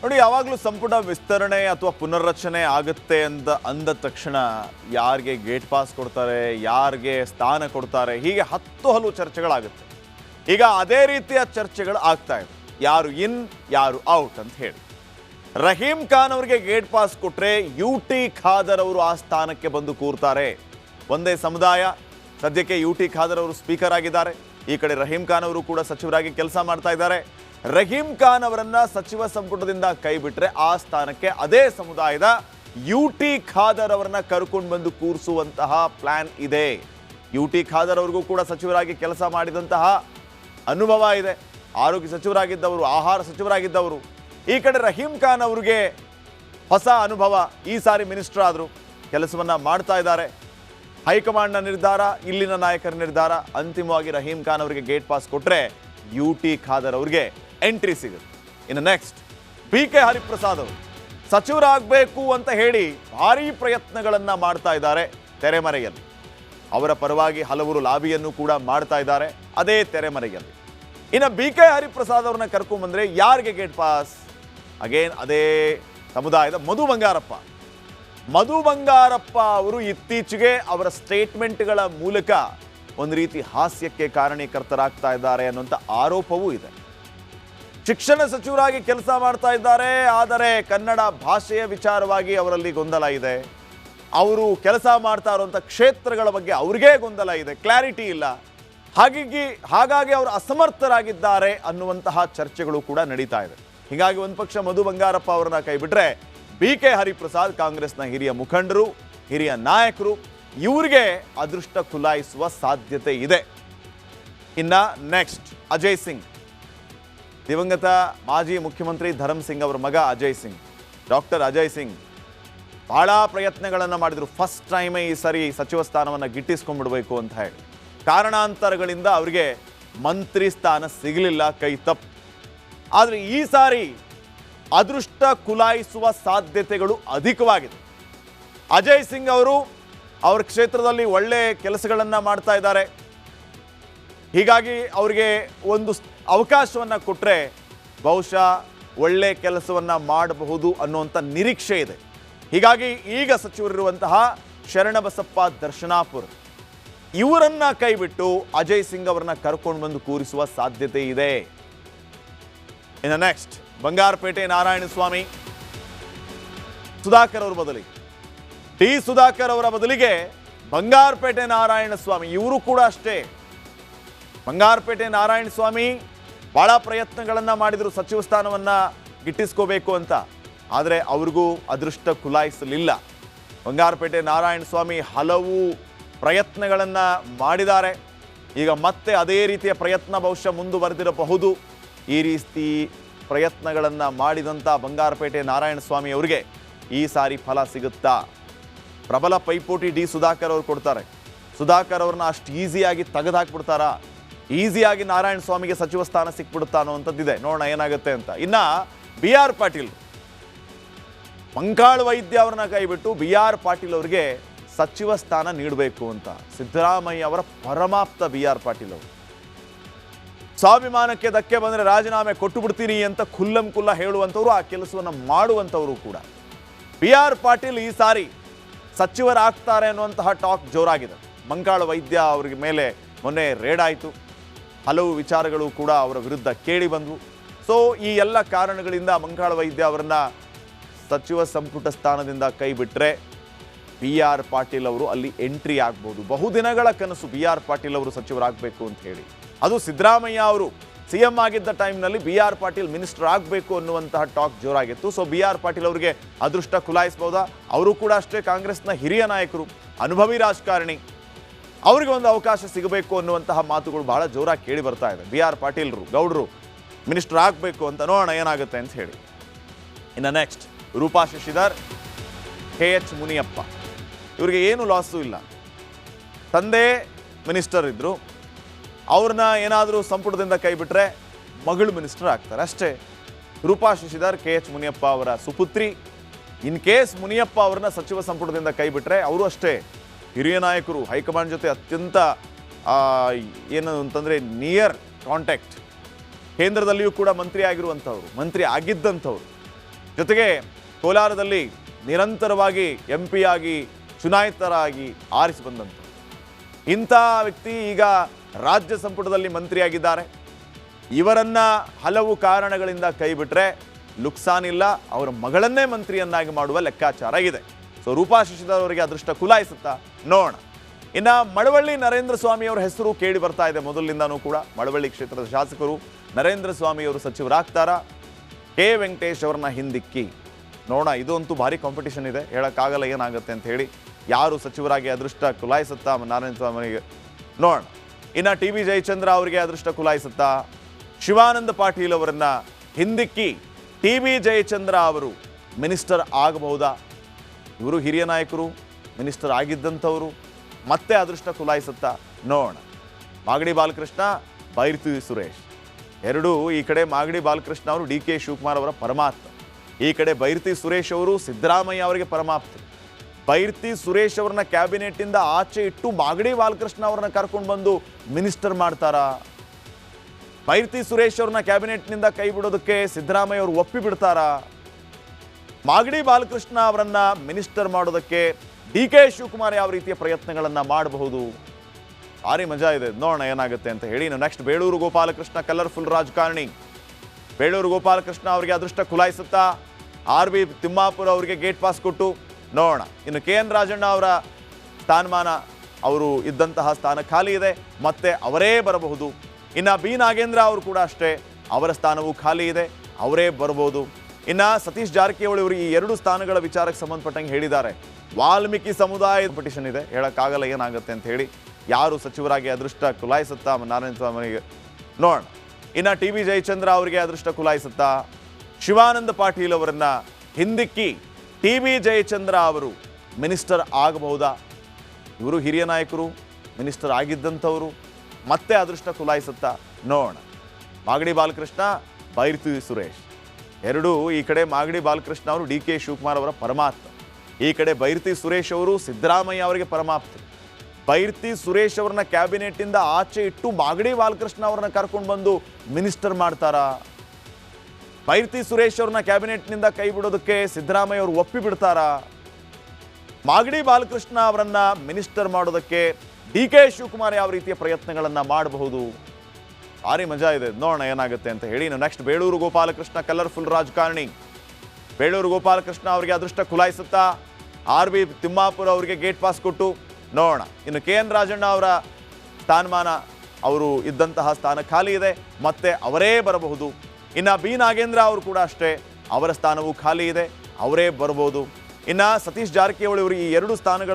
ನೋಡಿ, ಯಾವಾಗಲೂ ಸಂಪುಟ ವಿಸ್ತರಣೆ ಅಥವಾ ಪುನರ್ರಚನೆ ಆಗುತ್ತೆ ಅಂತ ಅಂದ ತಕ್ಷಣ ಯಾರಿಗೆ ಗೇಟ್ ಪಾಸ್ ಕೊಡ್ತಾರೆ, ಯಾರಿಗೆ ಸ್ಥಾನ ಕೊಡ್ತಾರೆ, ಹೀಗೆ ಹತ್ತು ಹಲವು ಚರ್ಚೆಗಳಾಗುತ್ತೆ. ಈಗ ಅದೇ ರೀತಿಯ ಚರ್ಚೆಗಳು ಆಗ್ತಾ ಇದೆ ಯಾರು ಇನ್ ಯಾರು ಔಟ್ ಅಂತ ಹೇಳಿ. ರಹೀಂ ಖಾನ್ ಅವರಿಗೆ ಗೇಟ್ ಪಾಸ್ ಕೊಟ್ಟರೆ ಯು ಟಿ ಖಾದರ್ ಅವರು ಆ ಸ್ಥಾನಕ್ಕೆ ಬಂದು ಕೂರ್ತಾರೆ. ಒಂದೇ ಸಮುದಾಯ, ಸದ್ಯಕ್ಕೆ ಯು ಟಿ ಖಾದರ್ ಅವರು ಸ್ಪೀಕರ್ ಆಗಿದ್ದಾರೆ. ಈ ಕಡೆ ರಹೀಂ ಖಾನ್ ಅವರು ಕೂಡ ಸಚಿವರಾಗಿ ಕೆಲಸ ಮಾಡ್ತಾ ಇದ್ದಾರೆ. ರಹೀಂ ಖಾನ್ ಅವರನ್ನ ಸಚಿವ ಸಂಪುಟದಿಂದ ಕೈಬಿಟ್ರೆ ಆ ಸ್ಥಾನಕ್ಕೆ ಅದೇ ಸಮುದಾಯದ ಯು ಟಿ ಖಾದರ್ ಅವರನ್ನ ಕರ್ಕೊಂಡು ಬಂದು ಕೂರಿಸುವಂತಹ ಪ್ಲಾನ್ ಇದೆ. ಯು ಟಿ ಖಾದರ್ ಅವ್ರಿಗೂ ಕೂಡ ಸಚಿವರಾಗಿ ಕೆಲಸ ಮಾಡಿದಂತಹ ಅನುಭವ ಇದೆ. ಆರೋಗ್ಯ ಸಚಿವರಾಗಿದ್ದವರು, ಆಹಾರ ಸಚಿವರಾಗಿದ್ದವರು, ಈ ಕಡೆ ರಹೀಂ ಖಾನ್ ಅವರಿಗೆ ಹೊಸ ಅನುಭವ, ಈ ಸಾರಿ ಮಿನಿಸ್ಟರ್ ಆದರು ಕೆಲಸವನ್ನ ಮಾಡ್ತಾ ಇದ್ದಾರೆ. ಹೈಕಮಾಂಡ್ನ ನಿರ್ಧಾರ, ಇಲ್ಲಿನ ನಾಯಕರ ನಿರ್ಧಾರ, ಅಂತಿಮವಾಗಿ ರಹೀಂ ಖಾನ್ ಅವರಿಗೆ ಗೇಟ್ ಪಾಸ್ ಕೊಟ್ಟರೆ ಯು ಟಿ ಖಾದರ್ ಅವರಿಗೆ ಎಂಟ್ರಿ ಸಿಗುತ್ತೆ. ಇನ್ನು ನೆಕ್ಸ್ಟ್ ಪಿ ಕೆ ಹರಿಪ್ರಸಾದ್ ಅವರು ಸಚಿವರಾಗಬೇಕು ಅಂತ ಹೇಳಿ ಭಾರೀ ಪ್ರಯತ್ನಗಳನ್ನು ಮಾಡ್ತಾ ಇದ್ದಾರೆ ತೆರೆಮರೆಯಲ್ಲಿ. ಅವರ ಪರವಾಗಿ ಹಲವರು ಲಾಬಿಯನ್ನು ಕೂಡ ಮಾಡ್ತಾ ಇದ್ದಾರೆ ಅದೇ ತೆರೆಮರೆಯಲ್ಲಿ. ಇನ್ನು ಬಿ ಕೆ ಹರಿಪ್ರಸಾದ್ ಅವ್ರನ್ನ ಕರ್ಕೊಂಬಂದರೆ ಯಾರಿಗೆ ಗೇಟ್ ಪಾಸ್ ಅಗೇನ್ ಅದೇ ಸಮುದಾಯದ ಮಧು ಬಂಗಾರಪ್ಪ. ಮಧು ಬಂಗಾರಪ್ಪ ಅವರು ಇತ್ತೀಚೆಗೆ ಅವರ ಸ್ಟೇಟ್ಮೆಂಟ್ಗಳ ಮೂಲಕ ಒಂದು ರೀತಿ ಹಾಸ್ಯಕ್ಕೆ ಕಾರಣೀಕರ್ತರಾಗ್ತಾ ಇದ್ದಾರೆ ಅನ್ನುವಂಥ ಆರೋಪವೂ ಇದೆ. ಶಿಕ್ಷಣ ಸಚಿವರಾಗಿ ಕೆಲಸ ಮಾಡ್ತಾ ಇದ್ದಾರೆ, ಆದರೆ ಕನ್ನಡ ಭಾಷೆಯ ವಿಚಾರವಾಗಿ ಅವರಲ್ಲಿ ಗೊಂದಲ ಇದೆ. ಅವರು ಕೆಲಸ ಮಾಡ್ತಾ ಇರುವಂಥ ಕ್ಷೇತ್ರಗಳ ಬಗ್ಗೆ ಅವ್ರಿಗೇ ಗೊಂದಲ ಇದೆ, ಕ್ಲಾರಿಟಿ ಇಲ್ಲ. ಹಾಗಾಗಿ ಹಾಗಾಗಿ ಅವರು ಅಸಮರ್ಥರಾಗಿದ್ದಾರೆ ಅನ್ನುವಂತಹ ಚರ್ಚೆಗಳು ಕೂಡ ನಡೀತಾ ಇದೆ. ಹೀಗಾಗಿ ಒಂದು ಪಕ್ಷ ಮಧು ಬಂಗಾರಪ್ಪ ಅವರನ್ನ ಕೈ ಬಿಟ್ರೆ ಬಿ ಕೆ ಹರಿಪ್ರಸಾದ್ ಕಾಂಗ್ರೆಸ್ನ ಹಿರಿಯ ಮುಖಂಡರು, ಹಿರಿಯ ನಾಯಕರು, ಇವರಿಗೆ ಅದೃಷ್ಟ ಖುಲಾಯಿಸುವ ಸಾಧ್ಯತೆ ಇದೆ. ಇನ್ನ ನೆಕ್ಸ್ಟ್ ಅಜಯ್ ಸಿಂಗ್. ದಿವಂಗತ ಮಾಜಿ ಮುಖ್ಯಮಂತ್ರಿ ಧರಮ್ ಸಿಂಗ್ ಅವರ ಮಗ ಅಜಯ್ ಸಿಂಗ್. ಡಾಕ್ಟರ್ ಅಜಯ್ ಸಿಂಗ್ ಬಹಳ ಪ್ರಯತ್ನಗಳನ್ನು ಮಾಡಿದರು. ಫಸ್ಟ್ ಟೈಮೇ ಈ ಸರಿ ಸಚಿವ ಸ್ಥಾನವನ್ನು ಗಿಟ್ಟಿಸ್ಕೊಂಡ್ಬಿಡ್ಬೇಕು ಅಂತ ಹೇಳಿ. ಕಾರಣಾಂತರಗಳಿಂದ ಅವರಿಗೆ ಮಂತ್ರಿ ಸ್ಥಾನ ಸಿಗಲಿಲ್ಲ, ಕೈ ತಪ್ಪು. ಆದರೆ ಈ ಸಾರಿ ಅದೃಷ್ಟ ಕುಲಾಯಿಸುವ ಸಾಧ್ಯತೆಗಳು ಅಧಿಕವಾಗಿದೆ. ಅಜಯ್ ಸಿಂಗ್ ಅವರು ಅವ್ರ ಕ್ಷೇತ್ರದಲ್ಲಿ ಒಳ್ಳೆ ಕೆಲಸಗಳನ್ನು ಮಾಡ್ತಾ ಇದ್ದಾರೆ. ಹೀಗಾಗಿ ಅವರಿಗೆ ಒಂದು ಅವಕಾಶವನ್ನು ಕೊಟ್ಟರೆ ಬಹುಶಃ ಒಳ್ಳೆ ಕೆಲಸವನ್ನ ಮಾಡಬಹುದು ಅನ್ನುವಂಥ ನಿರೀಕ್ಷೆ ಇದೆ. ಹೀಗಾಗಿ ಈಗ ಸಚಿವರಿರುವಂತಹ ಶರಣಬಸಪ್ಪ ದರ್ಶನಾಪುರ್, ಇವರನ್ನ ಕೈಬಿಟ್ಟು ಅಜಯ್ ಸಿಂಗ್ ಅವರನ್ನ ಕರ್ಕೊಂಡು ಬಂದು ಕೂರಿಸುವ ಸಾಧ್ಯತೆ ಇದೆ. ಇನ್ನ ನೆಕ್ಸ್ಟ್ ಬಂಗಾರಪೇಟೆ ನಾರಾಯಣಸ್ವಾಮಿ, ಸುಧಾಕರ್ ಅವರ ಬದಲಿಗೆ. ಟಿ ಸುಧಾಕರ್ ಅವರ ಬದಲಿಗೆ ಬಂಗಾರಪೇಟೆ ನಾರಾಯಣಸ್ವಾಮಿ, ಇವರು ಕೂಡ ಅಷ್ಟೇ. ಬಂಗಾರಪೇಟೆ ನಾರಾಯಣ ಸ್ವಾಮಿ ಬಹಳ ಪ್ರಯತ್ನಗಳನ್ನು ಮಾಡಿದ್ರು, ಸಚಿವ ಸ್ಥಾನವನ್ನು ಗಿಟ್ಟಿಸ್ಕೋಬೇಕು ಅಂತ. ಆದರೆ ಅವ್ರಿಗೂ ಅದೃಷ್ಟ ಕುಲಾಯಿಸಲಿಲ್ಲ. ಬಂಗಾರಪೇಟೆ ನಾರಾಯಣ ಸ್ವಾಮಿ ಹಲವು ಪ್ರಯತ್ನಗಳನ್ನು ಮಾಡಿದ್ದಾರೆ. ಈಗ ಮತ್ತೆ ಅದೇ ರೀತಿಯ ಪ್ರಯತ್ನ ಬಹುಶಃ ಮುಂದುವರೆದಿರಬಹುದು. ಈ ರೀತಿ ಪ್ರಯತ್ನಗಳನ್ನು ಮಾಡಿದಂಥ ಬಂಗಾರಪೇಟೆ ನಾರಾಯಣ ಸ್ವಾಮಿ ಅವರಿಗೆ ಈ ಸಾರಿ ಫಲ ಸಿಗುತ್ತಾ? ಪ್ರಬಲ ಪೈಪೋಟಿ ಡಿ ಸುಧಾಕರ್ ಅವರು ಕೊಡ್ತಾರೆ. ಸುಧಾಕರ್ ಅವ್ರನ್ನ ಅಷ್ಟು ಈಸಿಯಾಗಿ ತೆಗೆದು ಹಾಕ್ಬಿಡ್ತಾರಾ ಈಸಿಯಾಗಿ ನಾರಾಯಣ ಸ್ವಾಮಿಗೆ ಸಚಿವ ಸ್ಥಾನ ಸಿಕ್ಬಿಡುತ್ತಾ ಅನ್ನುವಂಥದ್ದಿದೆ. ನೋಡೋಣ ಏನಾಗುತ್ತೆ ಅಂತ. ಇನ್ನ ಬಿ ಆರ್ ಪಾಟೀಲ್, ಮಂಕಾಳ್ ವೈದ್ಯ ಅವ್ರನ್ನ ಕೈಬಿಟ್ಟು ಬಿ ಆರ್ ಪಾಟೀಲ್ ಅವರಿಗೆ ಸಚಿವ ಸ್ಥಾನ ನೀಡಬೇಕು ಅಂತ. ಸಿದ್ದರಾಮಯ್ಯ ಅವರ ಪರಮಾಪ್ತ ಬಿ ಆರ್ ಪಾಟೀಲ್ ಅವರು. ಸ್ವಾಭಿಮಾನಕ್ಕೆ ಧಕ್ಕೆ ಬಂದರೆ ರಾಜೀನಾಮೆ ಕೊಟ್ಟು ಬಿಡ್ತೀನಿ ಅಂತ ಖುಲ್ಲಂ ಖುಲ್ಲ ಹೇಳುವಂಥವ್ರು, ಆ ಕೆಲಸವನ್ನು ಮಾಡುವಂಥವರು ಕೂಡ. ಬಿ ಆರ್ ಪಾಟೀಲ್ ಈ ಸಾರಿ ಸಚಿವರಾಗ್ತಾರೆ ಅನ್ನುವಂತಹ ಟಾಕ್ ಜೋರಾಗಿದೆ. ಮಂಕಾಳ ವೈದ್ಯ ಅವ್ರಿಗೆ ಮೇಲೆ ಮೊನ್ನೆ ರೇಡ್ ಆಯಿತು. ಹಲವು ವಿಚಾರಗಳು ಕೂಡ ಅವರ ವಿರುದ್ಧ ಕೇಳಿ ಬಂದವು. ಸೊ ಈ ಎಲ್ಲ ಕಾರಣಗಳಿಂದ ಮಂಕಾಳ ವೈದ್ಯ ಅವರನ್ನ ಸಚಿವ ಸಂಪುಟ ಸ್ಥಾನದಿಂದ ಕೈ ಬಿಟ್ಟರೆ ಬಿ ಆರ್ ಪಾಟೀಲ್ ಅವರು ಅಲ್ಲಿ ಎಂಟ್ರಿ ಆಗ್ಬೋದು. ಬಹುದಿನಗಳ ಕನಸು ಬಿ ಆರ್ ಪಾಟೀಲ್ ಅವರು ಸಚಿವರಾಗಬೇಕು ಅಂತ ಹೇಳಿ. ಅದು ಸಿದ್ದರಾಮಯ್ಯ ಅವರು ಸಿ ಎಂ ಆಗಿದ್ದ ಟೈಮ್ನಲ್ಲಿ ಬಿ ಆರ್ ಪಾಟೀಲ್ ಮಿನಿಸ್ಟರ್ ಆಗಬೇಕು ಅನ್ನುವಂತಹ ಟಾಕ್ ಜೋರಾಗಿತ್ತು. ಸೊ ಬಿ ಆರ್ ಪಾಟೀಲ್ ಅವರಿಗೆ ಅದೃಷ್ಟ ಕುಲಾಯಿಸ್ಬೋದಾ? ಅವರು ಕೂಡ ಅಷ್ಟೇ ಕಾಂಗ್ರೆಸ್ನ ಹಿರಿಯ ನಾಯಕರು. ಅನುಭವಿ ರಾಜಕಾರಣಿ. ಅವರಿಗೆ ಒಂದು ಅವಕಾಶ ಸಿಗಬೇಕು ಅನ್ನುವಂತಹ ಮಾತುಗಳು ಬಹಳ ಜೋರಾಗಿ ಕೇಳಿ ಬರ್ತಾ ಇದೆ. ಬಿ ಆರ್ ಪಾಟೀಲ್ರು, ಗೌಡ್ರು, ಮಿನಿಸ್ಟರ್ ಆಗಬೇಕು ಅಂತ ನೋಡೋಣ ಏನಾಗುತ್ತೆ ಅಂತ ಹೇಳಿ. ಇನ್ನು next Roopa Shashidhar, K H Muniyappa. ಇವರಿಗೆ ಏನು ಲಾಸು ಇಲ್ಲ. ತಂದೆ ಮಿನಿಸ್ಟರ್ ಇದ್ದರು ಅವ್ರನ್ನ ಏನಾದರೂ ಸಂಪುಟದಿಂದ ಕೈ ಬಿಟ್ಟರೆ ಮಗಳು ಮಿನಿಸ್ಟರ್ ಆಗ್ತಾರೆ. ಅಷ್ಟೇ. ರೂಪಾ ಶಶಿಧರ್, ಕೆ ಎಚ್ ಮುನಿಯಪ್ಪ ಅವರ ಸುಪುತ್ರಿ. ಇನ್ ಕೇಸ್ ಮುನಿಯಪ್ಪ ಅವ್ರನ್ನ ಸಚಿವ ಸಂಪುಟದಿಂದ ಕೈ ಬಿಟ್ಟರೆ ಅವರು ಅಷ್ಟೇ. ಹಿರಿಯ ನಾಯಕರು ಹೈಕಮಾಂಡ್ ಜೊತೆ ಅತ್ಯಂತ ಏನು ಅಂತಂದರೆ ನಿಯರ್ ಕಾಂಟ್ಯಾಕ್ಟ್ ಕೇಂದ್ರದಲ್ಲಿಯೂ ಕೂಡ ಮಂತ್ರಿ ಆಗಿರುವಂಥವ್ರು, ಮಂತ್ರಿ ಆಗಿದ್ದಂಥವ್ರು. ಜೊತೆಗೆ ಕೋಲಾರದಲ್ಲಿ ನಿರಂತರವಾಗಿ ಎಂ ಆಗಿ, ಚುನಾಯಿತರಾಗಿ ಆರಿಸಿ ಬಂದಂಥವ್ರು. ಇಂಥ ವ್ಯಕ್ತಿ ಈಗ ರಾಜ್ಯ ಸಂಪುಟದಲ್ಲಿ ಮಂತ್ರಿಯಾಗಿದ್ದಾರೆ. ಇವರನ್ನು ಹಲವು ಕಾರಣಗಳಿಂದ ಕೈಬಿಟ್ರೆ ಲುಕ್ಸಾನಿಲ್ಲ ಅವರ ಮಗಳನ್ನೇ ಮಂತ್ರಿಯನ್ನಾಗಿ ಮಾಡುವ ಲೆಕ್ಕಾಚಾರ ಇದೆ. ಸೊ ರೂಪಾ ಶಶಿಧರ್ ಅವರಿಗೆ ಅದೃಷ್ಟ ಕುಲಾಯಿಸುತ್ತಾ ನೋಡೋಣ. ಇನ್ನು ಮಳವಳ್ಳಿ ನರೇಂದ್ರ ಸ್ವಾಮಿ ಅವರ ಹೆಸರು ಕೇಳಿ ಬರ್ತಾ ಇದೆ ಮೊದಲಿನಿಂದಾನೂ ಕೂಡ. ಮಳವಳ್ಳಿ ಕ್ಷೇತ್ರದ ಶಾಸಕರು ನರೇಂದ್ರ ಸ್ವಾಮಿ ಅವರು ಸಚಿವರಾಗ್ತಾರಾ? ಕೆ ವೆಂಕಟೇಶ್ ಅವರನ್ನ ಹಿಂದಿಕ್ಕಿ. ನೋಡೋಣ ಇದು ಅಂತೂ ಭಾರಿ ಕಾಂಪಿಟೇಷನ್ ಇದೆ. ಹೇಳೋಕ್ಕಾಗಲ್ಲ ಏನಾಗುತ್ತೆ ಅಂತ ಹೇಳಿ ಯಾರು ಸಚಿವರಾಗಿ ಅದೃಷ್ಟ ಕುಲಾಯಿಸುತ್ತಾ ನಾರಾಯಣ ಸ್ವಾಮಿಗೆ? ನೋಡೋಣ. ಇನ್ನು ಟಿ ವಿ ಜಯಚಂದ್ರ ಅವರಿಗೆ ಅದೃಷ್ಟ ಕುಲಾಯಿಸುತ್ತಾ? ಶಿವಾನಂದ ಪಾಟೀಲ್ ಅವರನ್ನು ಹಿಂದಿಕ್ಕಿ. ಟಿ ವಿ ಜಯಚಂದ್ರ ಅವರು ಮಿನಿಸ್ಟರ್ ಆಗಬಹುದಾ? ಇವರು ಹಿರಿಯ ನಾಯಕರು, ಮಿನಿಸ್ಟರ್ ಆಗಿದ್ದಂಥವರು, ಮತ್ತೆ ಅದೃಷ್ಟ ಕುಲಾಯಿಸುತ್ತಾ ನೋಡೋಣ. ಮಾಗಡಿ ಬಾಲಕೃಷ್ಣ, ಬೈರ್ತಿ ಸುರೇಶ್. ಎರಡೂ ಈ ಕಡೆ ಮಾಗಡಿ ಬಾಲಕೃಷ್ಣ ಅವರು ಡಿ ಕೆ ಶಿವಕುಮಾರ್ ಅವರ ಪರಮಾತ್ಮ. ಈ ಕಡೆ ಬೈರ್ತಿ ಸುರೇಶ್ ಅವರು ಸಿದ್ದರಾಮಯ್ಯ ಅವರಿಗೆ ಪರಮಾಪ್ತ ಬೈರ್ತಿ ಸುರೇಶ್ ಅವ್ರನ್ನ ಕ್ಯಾಬಿನೆಟ್ಟಿಂದ ಆಚೆ ಇಟ್ಟು ಮಾಗಡಿ ಬಾಲಕೃಷ್ಣ ಅವ್ರನ್ನ ಕರ್ಕೊಂಡು ಬಂದು ಮಿನಿಸ್ಟರ್ ಮಾಡ್ತಾರಾ? ಬೈರ್ತಿ ಸುರೇಶ್ ಅವ್ರನ್ನ ಕ್ಯಾಬಿನೆಟ್ನಿಂದ ಕೈ ಬಿಡೋದಕ್ಕೆ ಸಿದ್ದರಾಮಯ್ಯ ಅವರು ಒಪ್ಪಿ ಬಿಡ್ತಾರಾ ಮಾಗಡಿ ಬಾಲಕೃಷ್ಣ ಅವರನ್ನ ಮಿನಿಸ್ಟರ್ ಮಾಡೋದಕ್ಕೆ ಡಿ ಕೆ ಶಿವಕುಮಾರ್ ಯಾವ ರೀತಿಯ ಪ್ರಯತ್ನಗಳನ್ನ ಮಾಡಬಹುದು? ಭಾರಿ ಮಜಾ ಇದೆ. ನೋಡೋಣ ಏನಾಗುತ್ತೆ ಅಂತ ಹೇಳಿ. ಇನ್ನು ನೆಕ್ಸ್ಟ್ ಬೇಳೂರು ಗೋಪಾಲಕೃಷ್ಣ ಕಲರ್ಫುಲ್ ರಾಜಕಾರಣಿ. ಬೇಳೂರು ಗೋಪಾಲಕೃಷ್ಣ ಅವರಿಗೆ ಅದೃಷ್ಟ ಕುಲಾಯಿಸುತ್ತಾ, ಆರ್ ಬಿ ತಿಮ್ಮಾಪುರ ಅವರಿಗೆ ಗೇಟ್ ಪಾಸ್ ಕೊಟ್ಟು, ನೋಡೋಣ. ಇನ್ನು ಕೆ ಎನ್ ರಾಜಣ್ಣ ಅವರ ಸ್ಥಾನಮಾನ, ಅವರು ಇದ್ದಂತಹ ಸ್ಥಾನ ಖಾಲಿ ಇದೆ. ಮತ್ತೆ ಅವರೇ ಬರಬಹುದು. ಇನ್ನು ಬಿ ನಾಗೇಂದ್ರ ಅವರು ಕೂಡ ಅಷ್ಟೇ, ಅವರ ಸ್ಥಾನವೂ ಖಾಲಿ ಇದೆ. ಅವರೇ ಬರಬಹುದು. ಇನ್ನು ಸತೀಶ್ ಜಾರಕಿಹೊಳಿ ಅವರು ಈ ಎರಡು ಸ್ಥಾನಗಳ ವಿಚಾರಕ್ಕೆ ಸಂಬಂಧಪಟ್ಟಂಗೆ ಹೇಳಿದ್ದಾರೆ. ವಾಲ್ಮೀಕಿ ಸಮುದಾಯದ ಪಟಿಷನ್ ಇದೆ. ಹೇಳೋಕ್ಕಾಗಲ್ಲ ಏನಾಗುತ್ತೆ ಅಂತ ಹೇಳಿ ಯಾರು ಸಚಿವರಾಗಿ ಅದೃಷ್ಟ ಕುಲಾಯಿಸುತ್ತಾ ನಾರಾಯಣ ಸ್ವಾಮಿಗೆ ನೋಡೋಣ. ಇನ್ನು ಟಿ ವಿ ಜಯಚಂದ್ರ ಅವರಿಗೆ ಅದೃಷ್ಟ ಕುಲಾಯಿಸುತ್ತಾ ಶಿವಾನಂದ ಪಾಟೀಲ್ ಅವರನ್ನ ಹಿಂದಿಕ್ಕಿ ಟಿ ವಿ ಜಯಚಂದ್ರ ಅವರು ಮಿನಿಸ್ಟರ್ ಆಗಬಹುದಾ? ಇವರು ಹಿರಿಯ ನಾಯಕರು, ಮಿನಿಸ್ಟರ್ ಆಗಿದ್ದಂಥವರು, ಮತ್ತೆ ಅದೃಷ್ಟ ಕುಲಾಯಿಸುತ್ತಾ ನೋಡೋಣ. ಮಾಗಡಿ ಬಾಲಕೃಷ್ಣ, ಬೈರ್ತಿ ಸುರೇಶ್. ಎರಡೂ ಈ ಕಡೆ ಮಾಗಡಿ ಬಾಲಕೃಷ್ಣ ಅವರು ಡಿ ಕೆ ಶಿವಕುಮಾರ್ ಅವರ ಪರಮಾತ್ಮ. ಈ ಕಡೆ ಬೈರ್ತಿ ಸುರೇಶ್ ಅವರು ಸಿದ್ದರಾಮಯ್ಯ ಅವರಿಗೆ ಪರಮಾಪ್ತ ಬೈರ್ತಿ ಸುರೇಶ್ ಅವ್ರನ್ನ ಕ್ಯಾಬಿನೆಟ್ಟಿಂದ ಆಚೆ ಇಟ್ಟು ಮಾಗಡಿ ಬಾಲಕೃಷ್ಣ ಅವ್ರನ್ನ ಕರ್ಕೊಂಡು ಬಂದು ಮಿನಿಸ್ಟರ್ ಮಾಡ್ತಾರಾ? ಬೈರ್ತಿ ಸುರೇಶ್ ಅವ್ರನ್ನ ಕ್ಯಾಬಿನೆಟ್ನಿಂದ ಕೈ ಬಿಡೋದಕ್ಕೆ ಸಿದ್ದರಾಮಯ್ಯ ಅವರು ಒಪ್ಪಿ ಬಿಡ್ತಾರಾ? ಮಾಗಡಿ ಬಾಲಕೃಷ್ಣ ಅವರನ್ನ ಮಿನಿಸ್ಟರ್ ಮಾಡೋದಕ್ಕೆ ಡಿ ಕೆ ಶಿವಕುಮಾರ್ ಯಾವ ರೀತಿಯ ಪ್ರಯತ್ನಗಳನ್ನು ಮಾಡಬಹುದು? ಭಾರಿ ಮಜಾ ಇದೆ. ನೋಡೋಣ ಏನಾಗುತ್ತೆ ಅಂತ ಹೇಳಿ. ಇನ್ನು ನೆಕ್ಸ್ಟ್ ಬೇಳೂರು ಗೋಪಾಲಕೃಷ್ಣ ಕಲರ್ಫುಲ್ ರಾಜಕಾರಣಿ. ಬೇಳೂರು ಗೋಪಾಲಕೃಷ್ಣ ಅವರಿಗೆ ಅದೃಷ್ಟ ಕುಲಾಯಿಸುತ್ತಾ, ಆರ್ ಬಿ ತಿಮ್ಮಾಪುರ ಅವರಿಗೆ ಗೇಟ್ ಪಾಸ್ ಕೊಟ್ಟು ನೋಡೋಣ. ಇನ್ನು ಕೆ ಎನ್ ರಾಜಣ್ಣ ಅವರ ಸ್ಥಾನಮಾನ, ಅವರು ಇದ್ದಂತಹ ಸ್ಥಾನ ಖಾಲಿ ಇದೆ. ಮತ್ತೆ ಅವರೇ ಬರಬಹುದು. ಇನ್ನು ಬಿ ನಾಗೇಂದ್ರ ಅವರು ಕೂಡ ಅಷ್ಟೇ, ಅವರ ಸ್ಥಾನವೂ ಖಾಲಿ ಇದೆ. ಅವರೇ ಬರಬಹುದು. ಇನ್ನು ಸತೀಶ್ ಜಾರಕಿಹೊಳಿ ಅವರು ಈ ಎರಡು ಸ್ಥಾನಗಳ